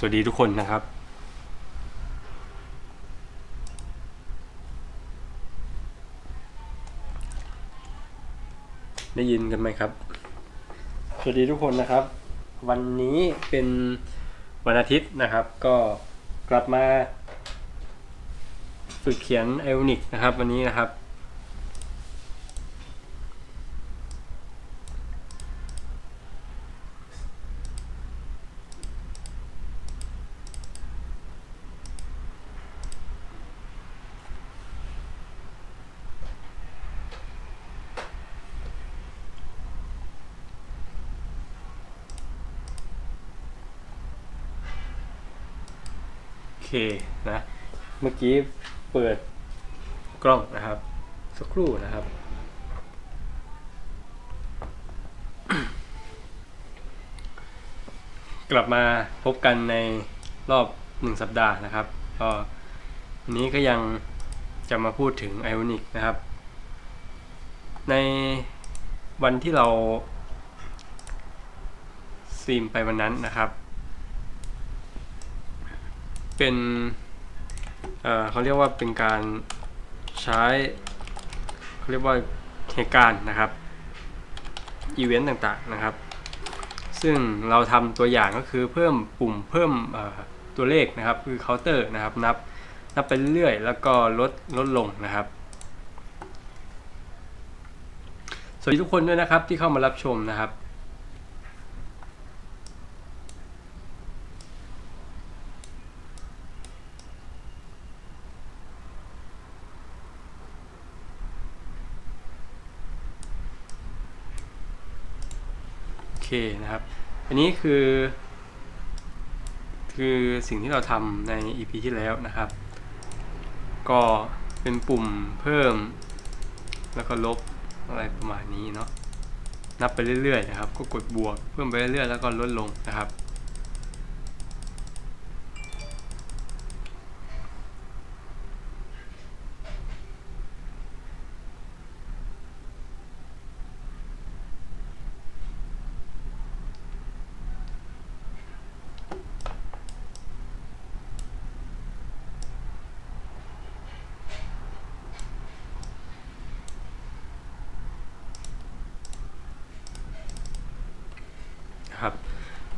สวัสดีทุกคนนะครับ ได้ยินกันไหมครับ สวัสดีทุกคนนะครับ วันนี้เป็นวันอาทิตย์นะครับ ก็กลับมา ฝึกเขียนไอออนิกนะครับ วันนี้นะครับ เคนะ เมื่อกี้เปิดกล้องนะครับ สักครู่นะครับ กลับมาพบกันในรอบหนึ่งสัปดาห์นะครับ ก็วันนี้ก็ยังจะมาพูดถึง Ionic นะครับ ในวันที่เราซีมไปวันนั้นนะครับ เป็นเเขาเรียกว่าเป็นการใช้เขาเรียกว่าเหตุการณ์นะครับอีเวนต์ต่างๆนะครับ ซึ่งเราทำตัวอย่างก็คือเพิ่มปุ่มเพิ่มตัวเลขนะครับคือเคาน์เตอร์นะครับนับนับไปเรื่อยๆแล้วก็ลดลดลงนะครับสวัสดีทุกคนด้วยนะครับที่เข้ามารับชมนะครับ เคนะครับ อันนี้คือ คือสิ่งที่เราทำใน EP ที่แล้วนะครับ ก็เป็นปุ่มเพิ่ม แล้วก็ลบอะไรประมาณนี้เนาะนับไปเรื่อยๆนะครับ ก็กดบวกเพิ่มไปเรื่อยๆแล้วก็ลดลงนะครับนะครับ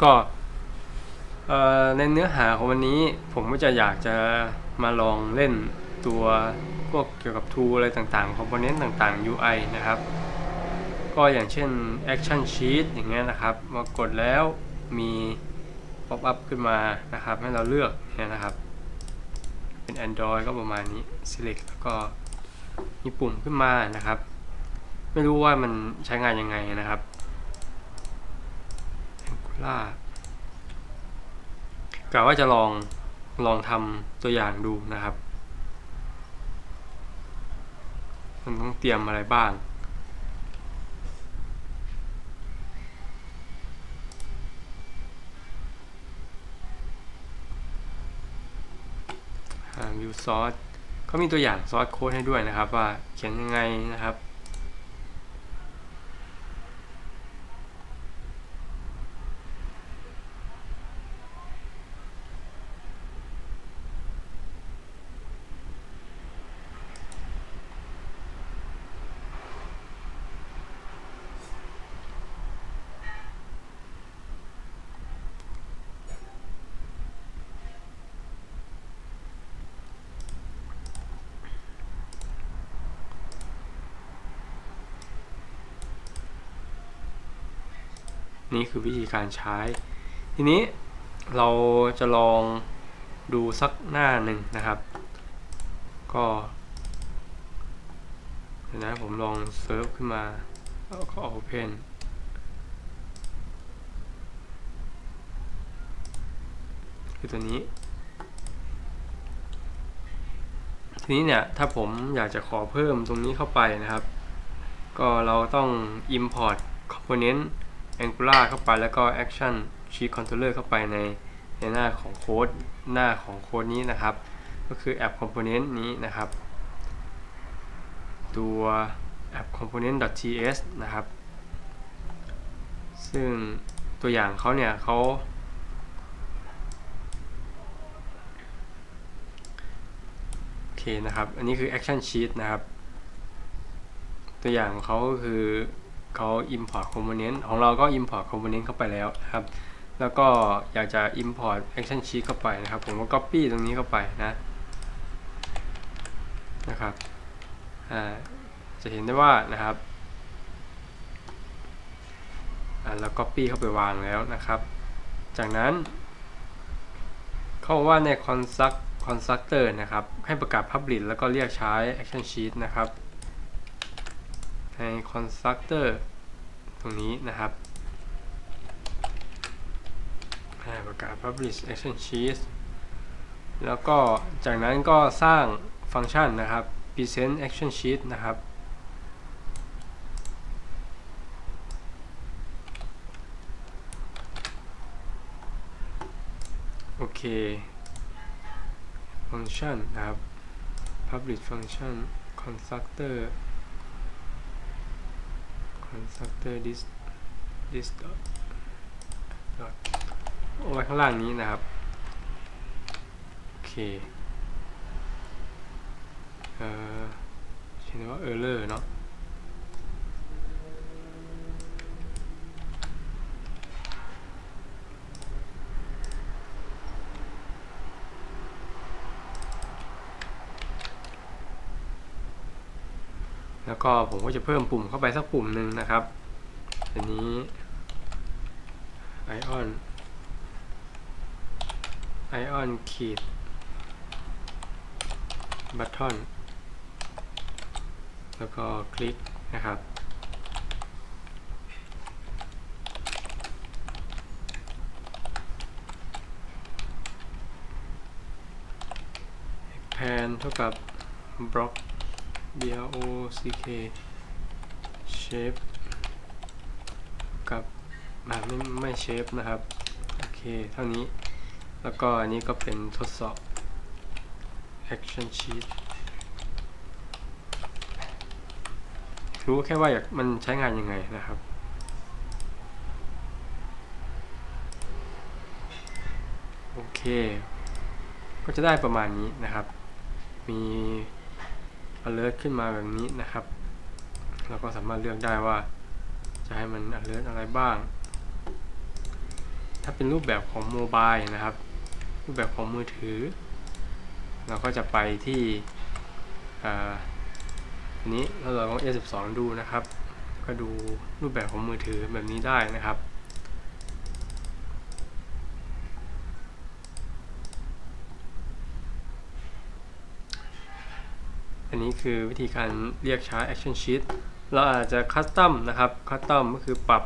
ก็ในเนื้อหาของวันนี้ผมก็จะอยากจะมาลองเล่นตัวพวกเกี่ยวกับ tool อะไรต่างๆ component ต่างๆ UI นะครับ ก็อย่างเช่น action sheet อย่างเงี้ยนะครับมากดแล้วมี pop up ขึ้นมานะครับ ให้เราเลือกเนี่ยนะครับ เป็น Android ก็ประมาณนี้ select แล้วก็มีปุ่มขึ้นมานะครับ ไม่รู้ว่ามันใช้งานยังไงนะครับ ล่ากะว่าจะลองลองทำตัวอย่างดูนะครับ มันต้องเตรียมอะไรบ้างวิวซอสเขามีตัวอย่างซอสโค้ดให้ด้วยนะครับ ว่าเขียนยังไงนะครับ นี่คือวิธีการใช้ ทีนี้เราจะลองดูสักหน้าหนึ่งนะครับ ก็เดี๋ยวนะผมลองเซิร์ฟขึ้นมาแล้วก็ Open คือตัวนี้ ทีนี้เนี่ย ถ้าผมอยากจะขอเพิ่มตรงนี้เข้าไปนะครับ ก็เราต้อง import component Angular เข้าไปแล้วก็ Action Sheet Controller เข้าไปในในหน้าของโค้ดหน้าของโค้ดนี้นะครับ ก็คือ App Component นี้นะครับ ตัว App Component.ts นะครับ ซึ่งตัวอย่างเขาเนี่ยเขาโอเคนะครับ อันนี้คือ Action Sheet นะครับ ตัวอย่างของเขาก็คือ เขา import component ของเราก็ import component เข้าไปแล้วนะครับ แล้วก็อยากจะ import action sheet เข้าไปนะครับ ผมก็ copy ตรงนี้เข้าไปนะนะครับจะเห็นได้ว่านะครับอ่าแล้ว copy เข้าไปวางแล้วนะครับ จากนั้น เขาว่าใน construct constructor นะครับ ให้ประกาศ public แล้วก็เรียกใช้ action sheet นะครับ ใน constructor ตรงนี้นะครับประกาศ publish action sheet แล้วก็จากนั้นก็สร้างฟังก์ชันนะครับ present action sheet นะครับ โอเค ฟังก์ชันนะครับ public function constructor constructor this this dot dot เอาไว้ข้างล่างนี้นะครับ โอเค เอ่อเขียนว่า error เนาะ แล้วก็ผมก็จะเพิ่มปุ่มเข้าไปสักปุ่มหนึ่งนะครับอันนี้ ion ion ขีด button แล้วก็คลิกนะครับ pan เท่ากับ block b r o c k shape กับอ่าไม่ไม่ shape นะครับ โอเค เท่านี้ แล้วก็อันนี้ก็เป็นทดสอบ action sheet รู้แค่ว่าอยากมันใช้งานยังไงนะครับโอเค ก็จะได้ประมาณนี้นะครับ มี alert ขึ้นมาแบบนี้นะครับ เราก็สามารถเลือกได้ว่า จะให้มัน alert อะไรบ้าง ถ้าเป็นรูปแบบของโมบายนะครับ รูปแบบของมือถือ เราก็จะไปที่อันนี้เราลอง A12 ดูนะครับ ก็ดูรูปแบบของมือถือแบบนี้ได้นะครับ อันนี้คือวิธีการเรียกใช้ action sheet เราอาจจะ custom นะครับ custom ก็คือปรับ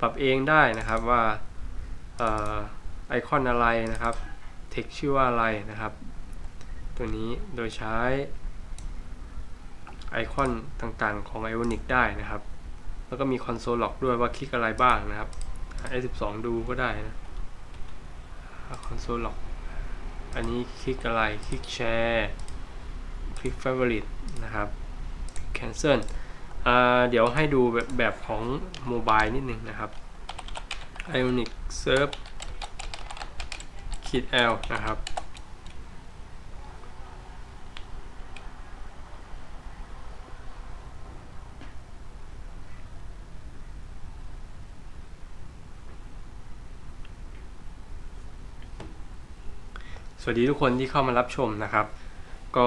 ปรับเองได้นะครับว่าไอคอนอะไรนะครับ text ชื่อว่าอะไรนะครับ ตัวนี้โดยใช้ไอคอนต่างๆของ Ionic ได้นะครับ แล้วก็มี console log ด้วยว่าคลิกอะไรบ้างนะครับ A12 ดูก็ได้นะ console log อันนี้คลิกอะไร คลิกแชร์ ลิก favorite นะครับ cancel อ่าเดี๋ยวให้ดูแบบแบบของโมบายนิดนึงนะครับ Ionic Serve ขีด L นะครับ สวัสดีทุกคนที่เข้ามารับชมนะครับ ก็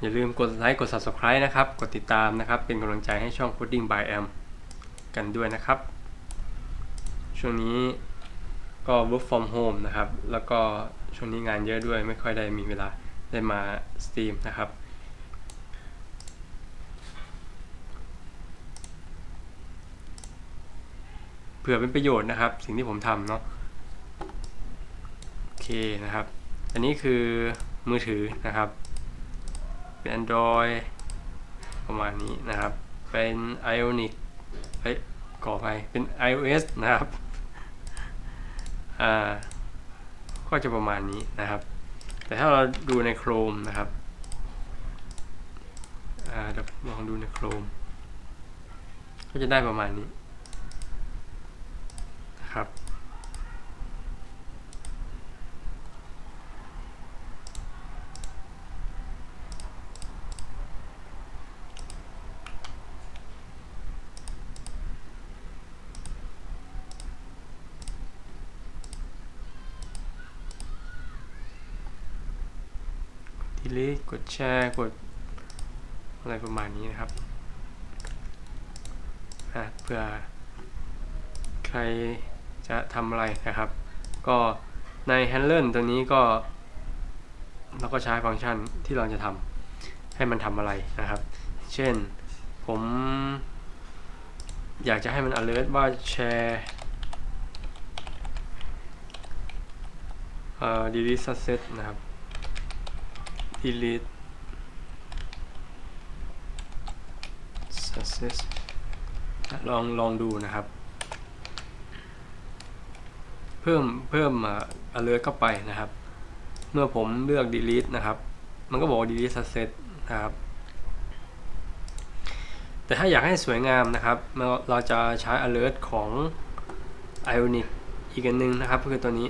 อย่าลืมกดไลค์กด Subscribe นะครับ กดติดตามนะครับ เป็นกำลังใจให้ช่อง Coding by Am กันด้วยนะครับ ช่วงนี้ก็ work from home นะครับ แล้วก็ช่วงนี้งานเยอะด้วยไม่ค่อยได้มีเวลาได้มาสตรีมนะครับ เผื่อเป็นประโยชน์นะครับ สิ่งที่ผมทำเนาะโอเคนะครับ อันนี้คือมือถือนะครับ เป็น Android ประมาณนี้นะครับ เป็น Ionic เฮ้ยขอไปเป็น iOS นะครับอ่าก็จะประมาณนี้นะครับ แต่ถ้าเราดูใน Chrome นะครับอ่าเดี๋ยวลองดูใน Chrome ก็จะได้ประมาณนี้ delete กดแชร์กดอะไรประมาณนี้นะครับเพื่อใครจะทำอะไรนะครับ ก็ใน handler ตัวนี้ก็ เราก็ใช้ฟังก์ชันที่เราจะทำให้มันทำอะไรนะครับ เช่นผม อยากจะให้มัน alert ว่าแชร์เอ่อ delete success นะครับ delete success ลองลองดูนะครับ เพิ่มเพิ่มอ alert เข้าไปนะครับ เมื่อผมเลือก delete นะครับ มันก็บอก delete success นะครับ แต่ถ้าอยากให้สวยงามนะครับ เราจะใช้ alert ของ Ionic อีกอันหนึงนะครับก็คือตัวนี้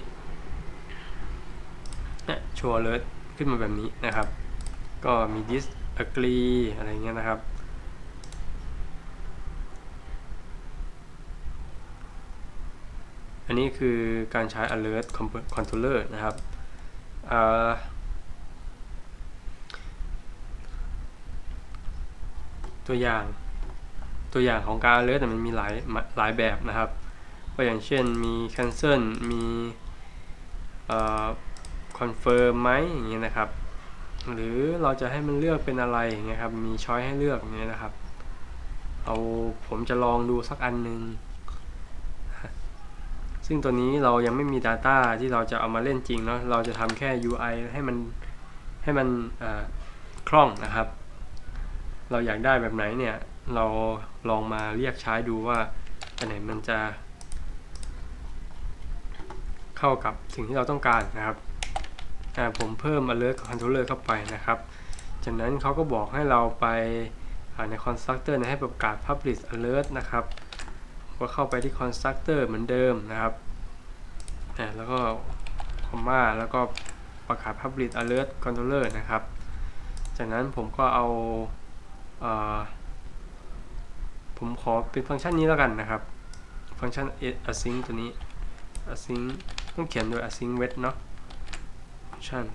นี่ยโชว์ alert ขึ้นมาแบบนี้นะครับ ก็มี disagree อะไรเงี้ยนะครับ อันนี้คือการใช้ alert controller นะครับตัวอย่างตัวอย่างของการ alert มันมีหลายหลายแบบนะครับ ก็อย่างเช่นมี cancel มีเอ่อ confirm ไหมอย่างเงี้ยนะครับ หรือเราจะให้มันเลือกเป็นอะไรอย่างเงี้ยครับ มีช้อยให้เลือกอย่างเงี้ยนะครับ เอาผมจะลองดูสักอันหนึ่งซึ่งตัวนี้เรายังไม่มี Data ที่เราจะเอามาเล่นจริงเนาะ เราจะทำแค่ UI ให้มันให้มันคล่องนะครับ เราอยากได้แบบไหนเนี่ย เราลองมาเรียกใช้ดูว่าอันไหนมันจะ เข้ากับสิ่งที่เราต้องการนะครับ ผมเพิ่ม alert controller เข้าไปนะครับจากนั้นเขาก็บอกให้เราไปใน constructor ให้ประกาศ publish alert นะครับ ก็เข้าไปที่ constructor เหมือนเดิมนะครับแล้วก็คอมมาแล้วก็ประกาศ publish alert controller นะครับ จากนั้นผมก็เอาเอ่อผมขอเป็นฟังก์ชันนี้แล้วกันนะครับ ฟังก์ชัน async ตัวนี้ async ต้องเขียนโดย async wet เนาะ ชัน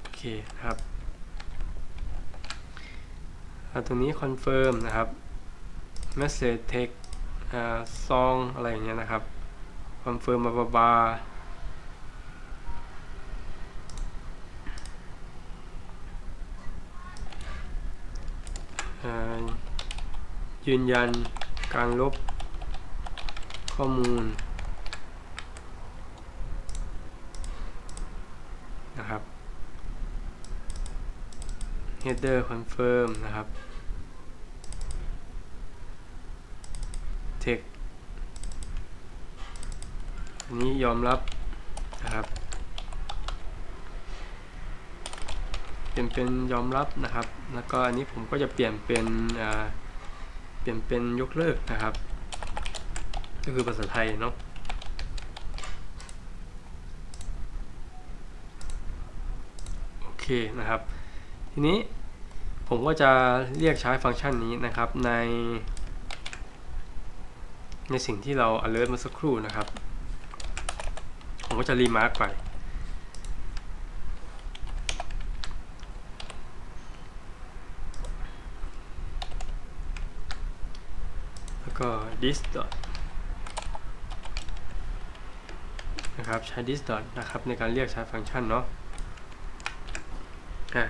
โอเคครับตัวนี้ confirm นะครับ message text ซอ่า song อะไรอย่างเงี้ยนะครับ confirm บาบาบาอ่ายืนยันการลบข้อมูลนะครับ header confirm นะครับ text อันนี้ยอมรับนะครับเปลี่ยนเป็นยอมรับนะครับ แล้วก็อันนี้ผมก็จะเปลี่ยนเป็นเปลี่ยนเป็นยกเลิกนะครับ ก็คือภาษาไทยเนาะโอเคนะครับ ทีนี้ผมก็จะเรียกใช้ฟังก์ชันนี้นะครับใน ในสิ่งที่เรา alert เมื่อสักครู่นะครับ ผมก็จะรีมาร์กไป แล้วก็ this dot นะครับใช้ this dot นะครับในการเรียกใช้ฟังก์ชันเนาะอะ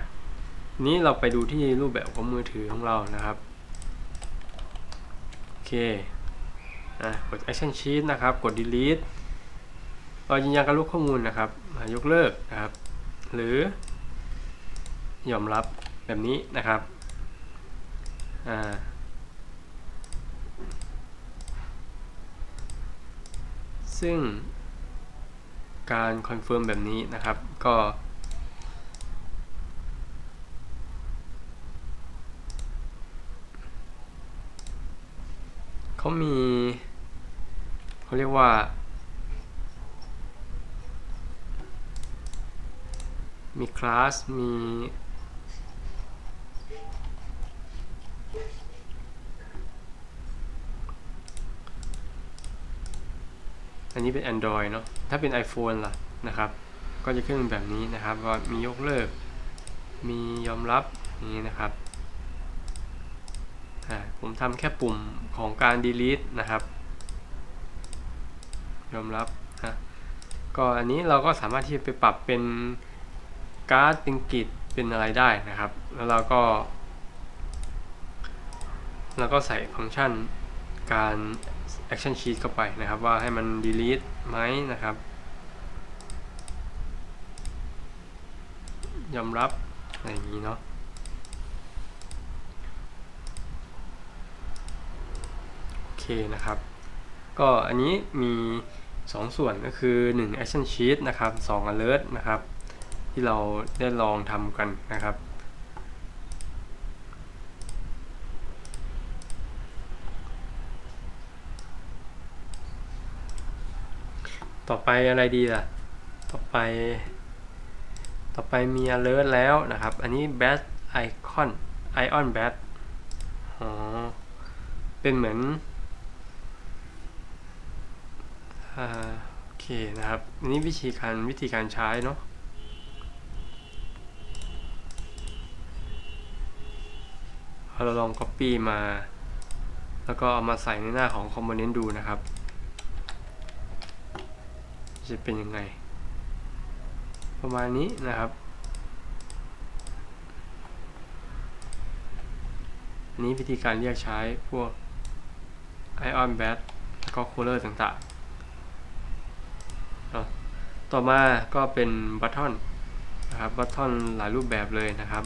นี้เราไปดูที่รูปแบบของมือถือของเรานะครับโอเคอะกด action sheet นะครับ กด delete เรายืนยันการลบข้อมูลนะครับ ยกเลิกนะครับ หรือยอมรับแบบนี้นะครับอ่าซึ่งการคอนเฟิร์มแบบนี้นะครับ ก็ เขามีเขาเรียกว่า มีคลาส มีอันนี้เป็น Android เนาะ ถ้าเป็น iPhone ล่ะนะครับ ก็จะขึ้นแบบนี้นะครับ ว่ามียกเลิก มียอมรับนี้นะครับ ผมทำแค่ปุ่มของการ delete นะครับ ยอมรับนะก็อันนี้เราก็สามารถที่จะไปปรับเป็นการ์ดเป็นกิจเป็นอะไรได้นะครับ แล้วเราก็เราก็ใส่ฟังก์ชันการ action sheet เข้าไปนะครับ ว่าให้มัน delete ไหมนะครับ ยอมรับอะไรอย่างนี้เนาะโอ เคนะครับ ก็อันนี้มี 2 ส่วนก็คือ 1 action sheet นะครับ 2 alert นะครับ ที่เราได้ลองทำกันนะครับต่อไปอะไรดีล่ะ ต่อไป ต่อไปมี alert แล้วนะครับ อันนี้ bat icon ion bat อ๋อ เป็นเหมือนอ่า โอเคนะครับนนี้วิธีการวิธีการใช้เนาะเราลอง copy มา แล้วก็เอามาใส่ในหน้าของ component ดูนะครับ จะเป็นยังไง ประมาณนี้นะครับนนี้วิธีการเรียกใช้พวก ion bat แล้วก็ cooler ต่างๆ ต่อมาก็เป็นบัตทอนนะครับบัตทอนหลายรูปแบบเลยนะครับ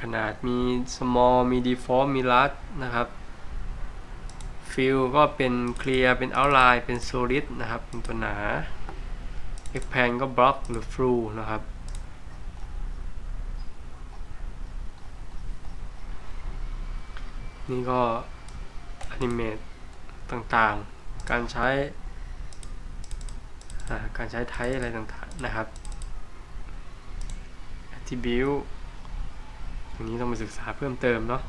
ขนาดมี small มี default มี large นะครับ fill ก็เป็น clear เป็น outline เป็น solid นะครับ เป็นตัวหนา expand ก็ block หรือ through นะครับนี่ก็ animate ต่างๆ การใช้การใช้ไทป์อะไรต่างๆนะครับ attribute ตรงนี้ต้องไปศึกษาเพิ่มเติมเนาะ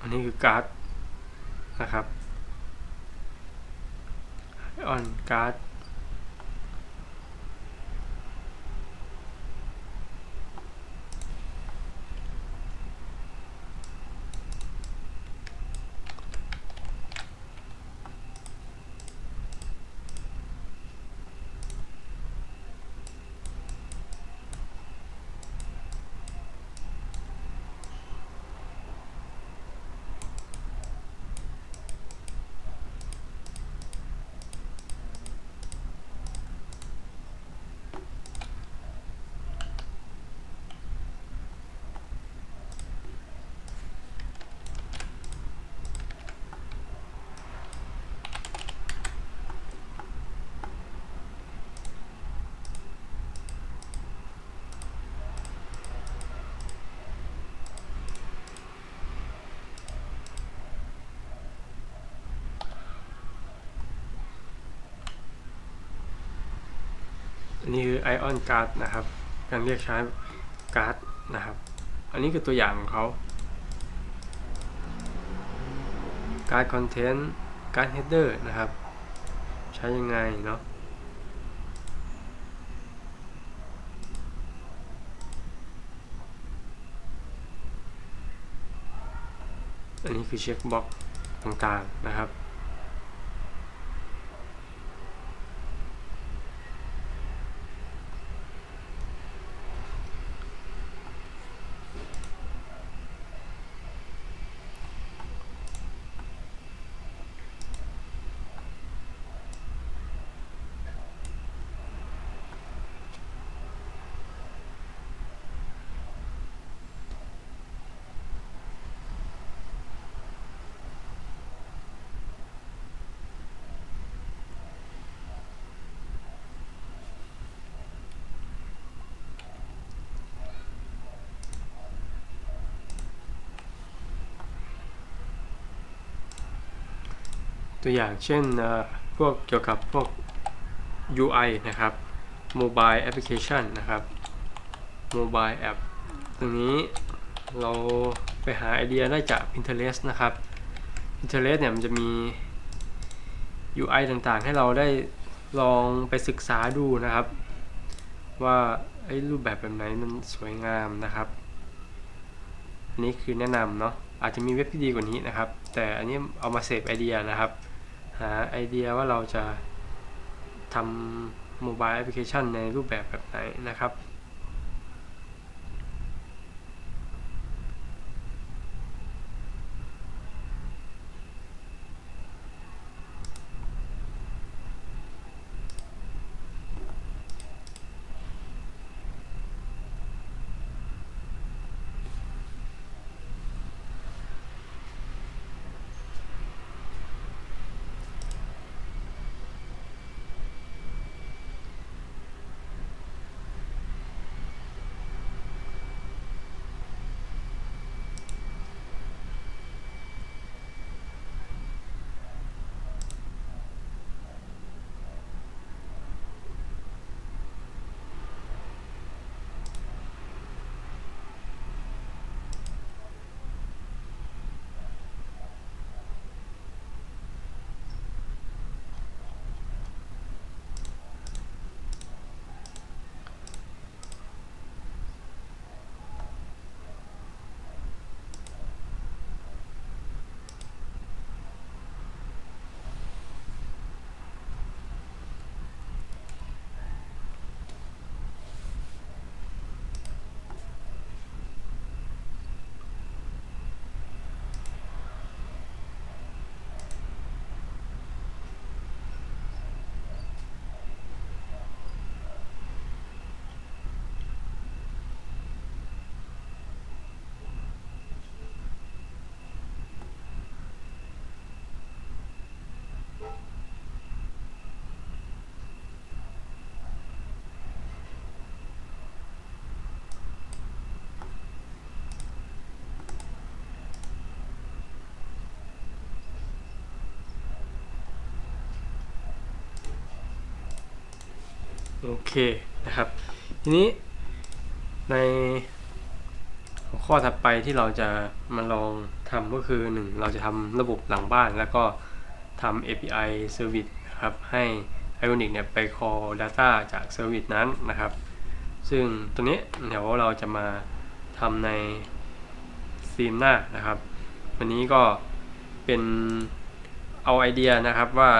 อันนี้คือการ์ดนะครับ ออนการ์ด นนี้คือ Ion Card นะครับการเรียกใช้การ์ดนะครับ อันนี้คือตัวอย่างของเขาการ์ดคอนเทนต์การ์ดเฮดเดอร์นะครับ ใช้ยังไงเนาะอันนี้คือเช็คบ็อกต่างๆนะครับ ตัวอย่างเช่นพวกเกี่ยวกับพวก UI นะครับ Mobile Application นะครับ Mobile App ตรงนี้เราไปหาไอเดียได้จาก Pinterest นะครับ Pinterest เนี่ยมันจะมี UI ต่างๆ ให้เราได้ลองไปศึกษาดูนะครับ ว่าไอ้รูปแบบแบบไหนมันสวยงามนะครับอันนี้คือแนะนำเนาะอาจจะมีเว็บที่ดีกว่านี้นะครับ แต่อันนี้เอามาเสพไอเดียนะครับ หาไอเดียว่าเราจะทำโมบายแอปพลิเคชันในรูปแบบแบบไหนนะครับ โอเคนะครับ ทีนี้ในหัวข้อถัดไปที่เราจะมาลองทำก็คือ 1 เราจะทำระบบหลังบ้าน แล้วก็ทำ API Service นะครับให้ Ionic เนี่ยไป call data จาก Service นั้นนะครับ ซึ่งตัวนี้เดี๋ยวเราจะมาทำในซีนหน้านะครับ วันนี้ก็เป็นเอาไอเดียนะครับว่า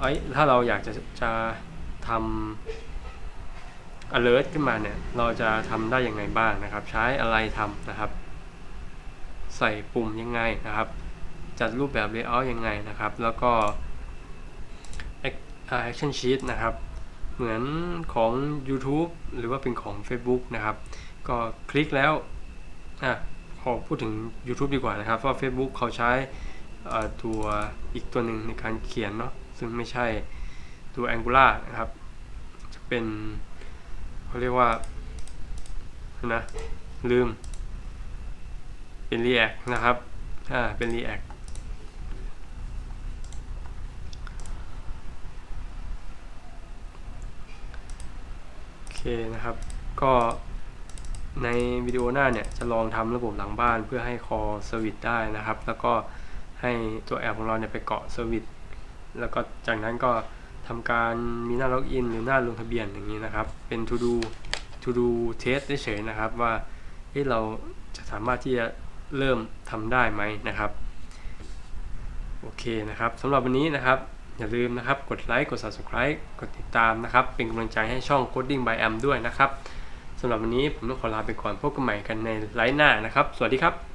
เอ้ถ้าเราอยากจะจะทำ alert ขึ้นมาเนี่ย เราจะทำได้ยังไงบ้างนะครับ ใช้อะไรทำนะครับ ใส่ปุ่มยังไงนะครับ จัดรูปแบบ layout ยังไงนะครับ แล้วก็ action sheet นะครับ เหมือนของ YouTube หรือว่าเป็นของ Facebook นะครับ ก็คลิกแล้วอะขอพูดถึง YouTube ดีกว่านะครับ เพราะ Facebook เขาใช้ตัวอีกตัวหนึ่งในการเขียนเนาะซึ่งไม่ใช่ตัว Angular นะครับ จะเป็น เขาเรียกว่านะลืม เป็น React นะครับ อ่า เป็น React โอเคนะครับ ก็ในวิดีโอหน้าเนี่ย จะลองทำระบบหลังบ้านเพื่อให้ call service ได้นะครับ แล้วก็ให้ตัวแอปของเราเนี่ยไปเกาะ service แล้วก็จากนั้นก็ ทำการมีหน้าล็อกอินหรือหน้าลงทะเบียนอย่างนี้นะครับ เป็น to do to do test เฉยๆนะครับ ว่าเฮ้เราจะสามารถที่จะเริ่มทำได้ไหมนะครับ โอเคนะครับสำหรับวันนี้นะครับ อย่าลืมนะครับ กดไลค์ กด subscribe กดติดตามนะครับ เป็นกำลังใจให้ช่อง Coding by Am ด้วยนะครับสำหรับวันนี้ผมต้องขอลาไปก่อนพบกันใหม่กันในไลฟ์หน้านะครับ สวัสดีครับ